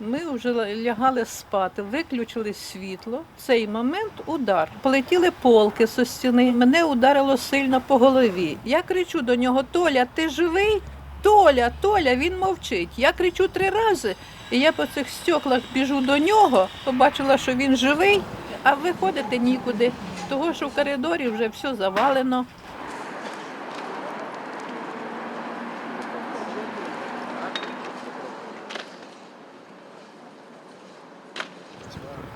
Ми вже лягали спати, виключили світло. В цей момент удар. Полетіли полки зі стіни. Мене ударило сильно по голові. Я кричу до нього: Толя, ти живий? Толя, Толя, він мовчить. Я кричу три рази, і я по цих стеклах біжу до нього, побачила, що він живий, а виходити нікуди. Того, що в коридорі вже все завалено.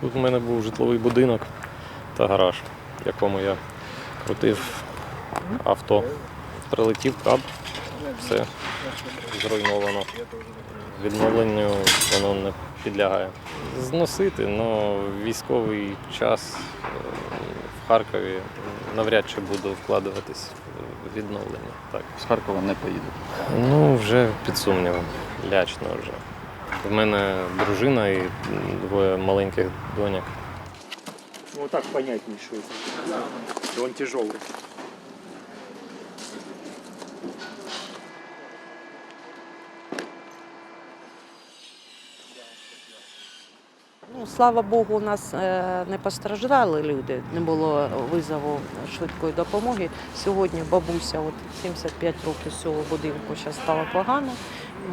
Тут в мене був житловий будинок та гараж, в якому я крутив авто. Прилетів каб, все зруйновано. Відновленню воно не підлягає. Зносити, але військовий час е, в Харкові навряд чи буду вкладуватись в відновлення. Так. З Харкова не поїду. Ну, вже під сумнівом. Лячно вже. В мене дружина і двоє маленьких доньок. Ну, вот так. И он тяжелый. Ну, слава Богу, у нас е, не постраждали люди, не було визову швидкої допомоги. Сьогодні бабуся, от 75 років з цього будинку, зараз стало погано.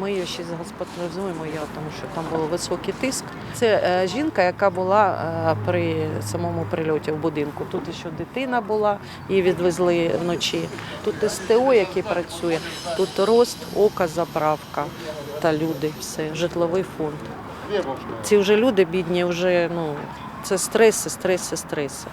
Ми її ще госпіталізуємо, тому що там був високий тиск. Це е, жінка, яка була е, при самому прильоті в будинку. Тут ще дитина була, її відвезли вночі. Тут СТО, який працює, тут рост, ока, заправка та люди, все, житловий фонд. Ці вже люди бідні, вже ну це стреси, стреси, стреси.